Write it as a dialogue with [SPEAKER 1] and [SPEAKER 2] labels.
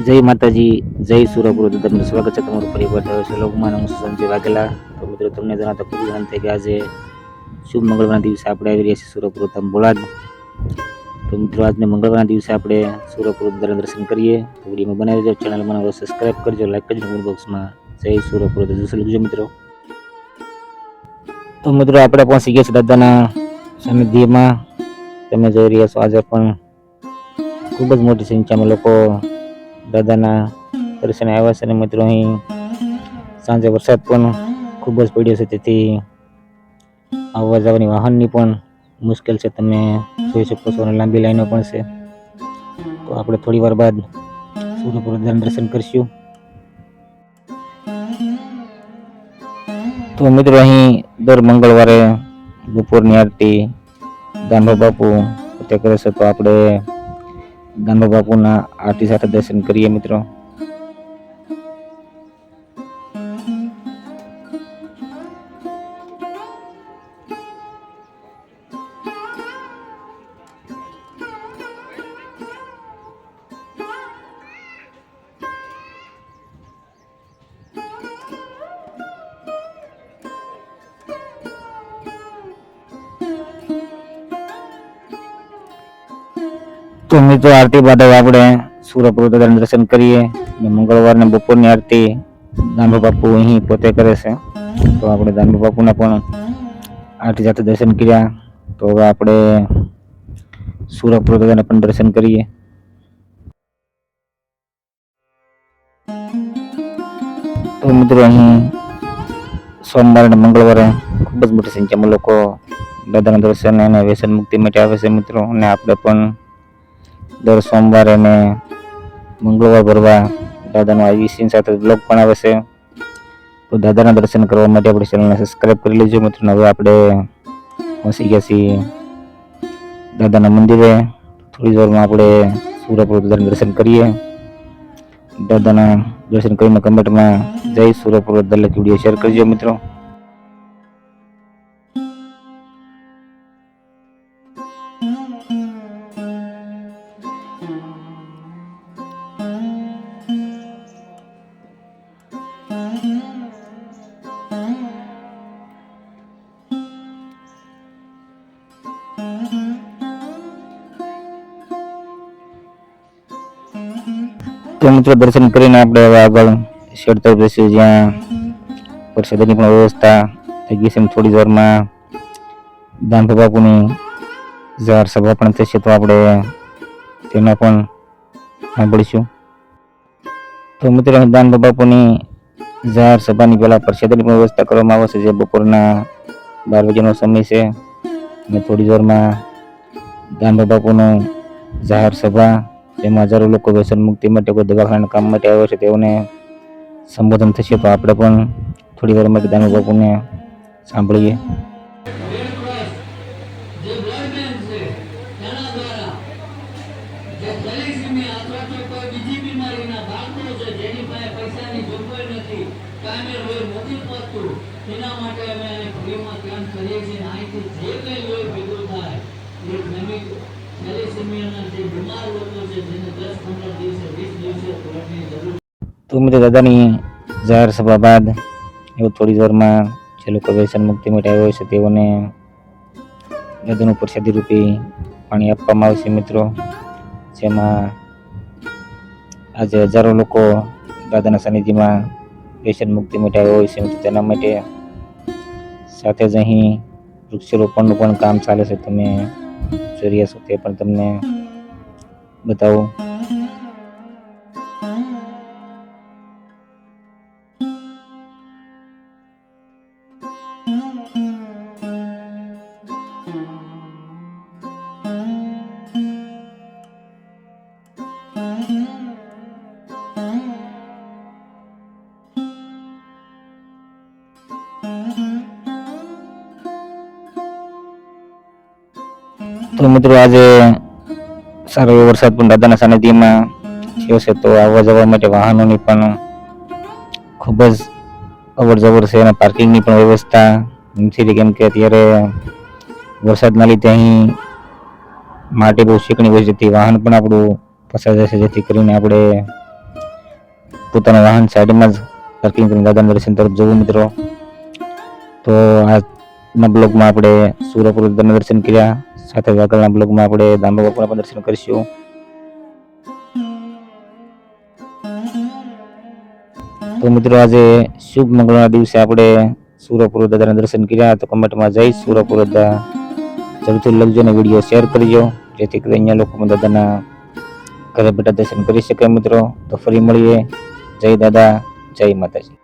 [SPEAKER 1] જય માતાજી, જય સુરપુર તમને સ્વાગત છે તમારું પરિવાર થયો છે લોકમાં હું સંજય વાઘેલા. તો મિત્રો, તમને જણાવતા ખૂબ આનંદ થાય કે આજે શુભ મંગળવારના દિવસે આપણે આવી રહ્યા છીએ સુરપુર બોલાદ. તો મિત્રો, આજને મંગળવારના દિવસે આપણે સુરપુર દાદાના દર્શન કરીએ. તો વિડીયોમાં બનાવી દેજો ચેનલ બનાવો સબસ્ક્રાઈબ કરજો લાઈક કરજો કમેન્ટ બોક્સમાં જય સુરપુર જોશે લખજો મિત્રો. તો મિત્રો, આપણે પહોંચી ગયા છીએ દાદાના સાનિધ્યમાં. તમે જોઈ રહ્યા છો, આજે પણ ખૂબ જ મોટી સંખ્યામાં લોકો દાદાના દર્શને આવ્યા છે અને મિત્રો અહીં સાંજે વરસાદ પણ ખૂબ જ પડ્યો છે, તેથી આવવા જવાની વાહનની પણ મુશ્કેલ છે. તમે જોઈ શકો છો અને લાંબી લાઈનો પણ છે. તો આપણે થોડી વાર બાદ સૂર્યપુર દાદાના દર્શન કરીશું. તો મિત્રો અહીં દર મંગળવારે બપોરની આરતી ગાંધો બાપુ તે કરે છે. તો આપણે દાનભા બાપુના આરતી સાથે દર્શન કરીએ મિત્રો. તો મિત્રો, આરતી બાદ આપણે સુરપુર દાદાના દર્શન કરીએ અને મંગળવારને બપોરની આરતી દાનભા બાપુ અહીં પોતે કરે છે. તો આપણે દાનભા બાપુના પણ આરતી સાથે દર્શન કર્યા. તો હવે આપણે સુરપુર દાદાના પણ દર્શન કરીએ. તો મિત્રો, અહીં સોમવારે અને મંગળવારે ખૂબ જ મોટી સંખ્યામાં લોકો દાદાના દર્શન અને વ્યસન મુક્તિ માટે આવે છે મિત્રો. અને આપણે પણ દર સોમવારે અને મંગળવાર ભરવા દાદાનો આવી સીન સાથે બ્લોગ પણ આવે છે. તો દાદાના દર્શન કરવા માટે આપણી ચેનલને સબસ્ક્રાઈબ કરી લેજો મિત્રો. હવે આપણે પહોંચી ગયા છીએ દાદાના મંદિરે. થોડી વારમાં આપણે સુરપુર દાદાના દર્શન કરીએ. દાદાના દર્શન કરીને કમેન્ટમાં જય સુરપુર દાદા લખી વીડિયો શેર કરજો મિત્રો. તો મિત્રો દર્શન કરીને આપણે હવે આગળ શેડ તરફ જઈશું જ્યાં પ્રસાદની પણ વ્યવસ્થા થઈ ગઈ છે થોડી વારમાં. દાનભા બાપુની જાહેર સભા પણ થશે તો આપણે તેમાં પણ સાંભળીશું. તો મિત્રો, અહીં બાપુની જાહેર સભાની પહેલાં પ્રસાદની પણ વ્યવસ્થા કરવામાં આવે છે, જે બપોરના બાર વાગ્યાનો સમય છે. અને થોડી વારમાં દાનભા બાપુનો જાહેર સભા જેમાં હજારો લોકો વ્યસન મુક્તિ માટે કોઈ દવાખાના કામ માટે આવ્યો છે તેઓને સંબોધન થશે. તો આપણે પણ થોડી વાર માટે સાંભળીએ.
[SPEAKER 2] તેના નથી પહોંચતું તેના માટે
[SPEAKER 1] તો મિત્રો દાદાની જાહેર સભા બાદ એવું થોડી વારમાં જે લોકો વ્યસન મુક્તિ માટે હોય છે, તેઓને દાદાનું પ્રસાદી રૂપે પાણી આપવામાં આવશે મિત્રો. જેમાં આજે હજારો લોકો દાદાના સાનિધ્યમાં વ્યસન મુક્તિ માટે આવ્યો હોય છે મિત્રો. તેના માટે સાથે જ અહીં વૃક્ષારોપણનું પણ કામ ચાલે છે. તમે રહ્યા તે પણ તમને બતાવું. તો મિત્રો આજે સારો એવો વરસાદ પણ દાદાના સાનિધ્યમાં થયો છે તો આવવા જવા માટે વાહનોની પણ ખૂબ જ અવર જવર છે અને પાર્કિંગની પણ વ્યવસ્થા નથી. કેમ કે અત્યારે વરસાદના લીધે અહીં માટી બહુ શીકણી હોય છે તે વાહન પણ આપણું પસાર જશે જેથી કરીને આપણે પોતાના વાહન સાઈડમાં જ પાર્કિંગ કરીને દાદાના દર્શન તરફ જવું મિત્રો. તો આજના બ્લોગમાં આપણે દાદાના દર્શન કર્યા. સાથે જ બ્લોગમાં આપણે દાંબા બાપુના દર્શન કરીશું. તો મિત્રો આજે શુભ મંગળના દિવસે આપણે સુરપુર દાદાના દર્શન કર્યા. તો કમેન્ટમાં જઈ સુરપુર દાદા જરૂરથી લખજો અને વીડિયો શેર કરજો. જેથી કરી અહીંયા લોકો દાદાના ઘરે બેઠા દર્શન કરી શકે મિત્રો. તો ફરી મળીએ. જય દાદા, જય માતાજી.